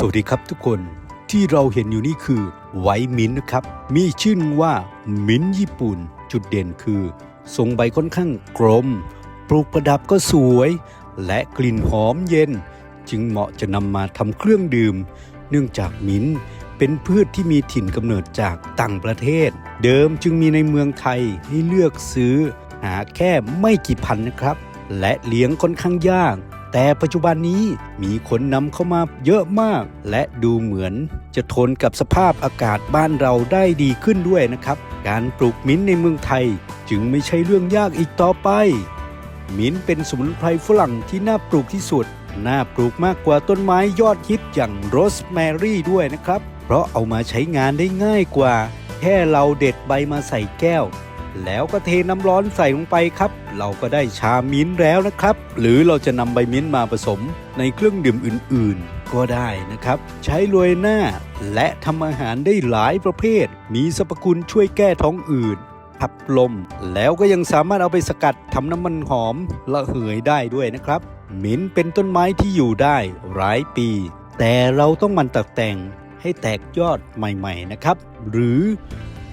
สวัสดีครับทุกคนที่เราเห็นอยู่นี่คือไวมิ้นนะครับ มีชื่อว่ามิ้นญี่ปุ่น จุดเด่นคือ ทรงใบค่อนข้างกลม ปลูกประดับก็สวย และกลิ่นหอมเย็น จึงเหมาะจะนำมาทำเครื่องดื่ม เนื่องจากมิ้นเป็นพืชที่มีถิ่นกำเนิดจากต่างประเทศ เดิมจึงมีในเมืองไทยให้เลือกซื้อ หาแค่ไม่กี่พันนะครับ และเลี้ยงค่อนข้างยาก แต่ปัจจุบันนี้มีคนนำเข้ามาเยอะมาก และดูเหมือนจะทนกับสภาพอากาศบ้านเราได้ดีขึ้นด้วยนะครับ การปลูกมิ้นในเมืองไทย จึงไม่ใช่เรื่องยากอีกต่อไป มิ้นเป็นสมุนไพรฝรั่งที่น่าปลูกที่สุด น่าปลูกมากกว่าต้นไม้ยอดฮิตอย่างโรสแมรี่ด้วยนะครับ เพราะเอามาใช้งานได้ง่ายกว่า แค่เราเด็ดใบมาใส่แก้ว แล้วก็เทน้ำร้อนใส่ลงไปครับ เราก็ได้ชามิ้นแล้วนะครับ หรือเราจะนำใบมิ้นมาผสมในเครื่องดื่มอื่นๆ ก็ได้นะครับ ใช้โรยหน้าและทำอาหารได้หลายประเภท มีสรรพคุณช่วยแก้ท้องอืดขับลม แล้วก็ยังสามารถเอาไปสกัดทำน้ำมันหอมระเหยได้ด้วยนะครับมิ้นเป็นต้นไม้ที่อยู่ได้หลายปี แต่เราต้องมันตัดแต่งให้แตกยอดใหม่ ๆนะครับ หรือ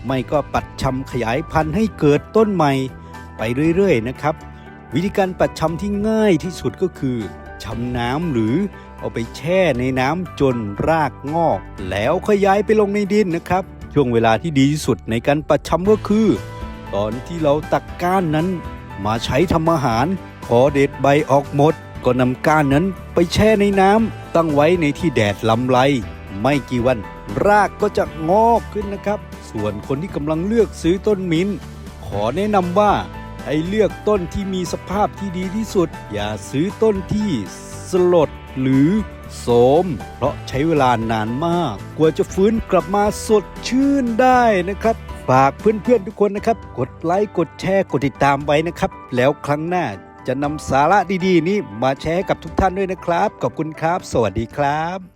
ไม่ก็ปัดชำขยายพันธุ์ให้เกิดต้นใหม่ไปเรื่อยๆนะครับ วิธีการปัดชำที่ง่ายที่สุดก็คือชำน้ำหรือเอาไปแช่ในน้ำจนรากงอก แล้วค่อยย้ายไปลงในดินนะครับ ช่วงเวลาที่ดีที่สุดในการปัดชำก็คือ ตอนที่เราตักก้านนั้น มาใช้ทำอาหารพอเด็ดใบออกหมด ก็นำก้านนั้นไปแช่ในน้ำตั้งไว้ในที่แดดลำไร ไม่กี่วัน รากก็จะงอกขึ้นนะครับ ส่วนคนที่กำลังเลือกซื้อต้นมิ้น ขอแนะนำว่าให้เลือกต้นที่มีสภาพที่ดีที่สุด อย่าซื้อต้นที่สลดหรือโสม เพราะใช้เวลานานมาก กว่าจะฟื้นกลับมาสดชื่นได้นะครับฝากเพื่อนๆทุกคนนะครับ กดไลค์กดแชร์กดติดตามไว้นะครับ แล้วครั้งหน้าจะนำสาระดีๆ นี้มาแชร์ให้กับทุกท่านด้วยนะครับ ขอบคุณครับ สวัสดีครับ